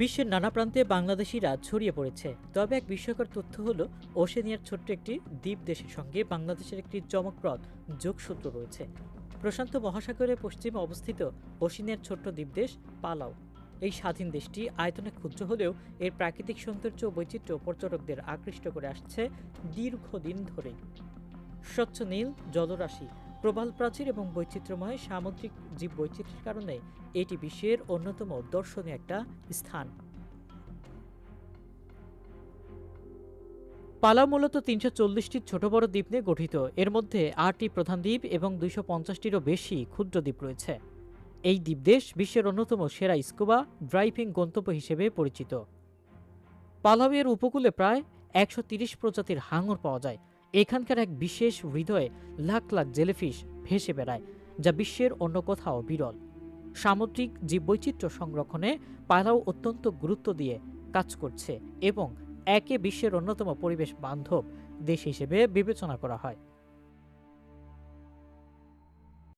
বিশ্বের নানা প্রান্তে বাংলাদেশিরা ছড়িয়ে পড়েছে। তবে এক বিস্ময়কর তথ্য হল, ওশেনিয়ার ছোট্ট একটি দ্বীপ দেশের সঙ্গে বাংলাদেশের একটি চমকপ্রদ যোগসূত্র রয়েছে। প্রশান্ত মহাসাগরের পশ্চিমে অবস্থিত ওশেনিয়ার ছোট্ট দ্বীপদেশ পালাও। এই স্বাধীন দেশটি আয়তনে ক্ষুদ্র হলেও এর প্রাকৃতিক সৌন্দর্য বৈচিত্র্য পর্যটকদের আকৃষ্ট করে আসছে দীর্ঘদিন ধরেই। স্বচ্ছ নীল, জলরাশি প্রবাল প্রাচীর এবং বৈচিত্র্যময় সামুদ্রিক জীব বৈচিত্র্যের কারণে এটি বিশ্বের অন্যতম দর্শনীয় একটা স্থান। পালাও মূলত তিনশো চল্লিশটি ছোট বড় দ্বীপ নিয়ে গঠিত। এর মধ্যে আটটি প্রধান দ্বীপ এবং দুইশো পঞ্চাশটিরও বেশি ক্ষুদ্র দ্বীপ রয়েছে। এই দ্বীপদেশ বিশ্বের অন্যতম সেরা স্কুবা, ড্রাইভিং গন্তব্য হিসেবে পরিচিত। পালাওয়ের উপকূলে প্রায় একশো প্রজাতির হাঙর পাওয়া যায়। এখানকার এক বিশেষ হৃদয়ে লাখ লাখ জেলিফিশ ভেসে বেড়ায়, যা বিশ্বের অন্য কোথাও বিরল। সামুদ্রিক জীববৈচিত্র্য সংরক্ষণে পালাও অত্যন্ত গুরুত্ব দিয়ে কাজ করছে এবং একে বিশ্বের অন্যতম পরিবেশ বান্ধব দেশ হিসেবে বিবেচনা করা হয়।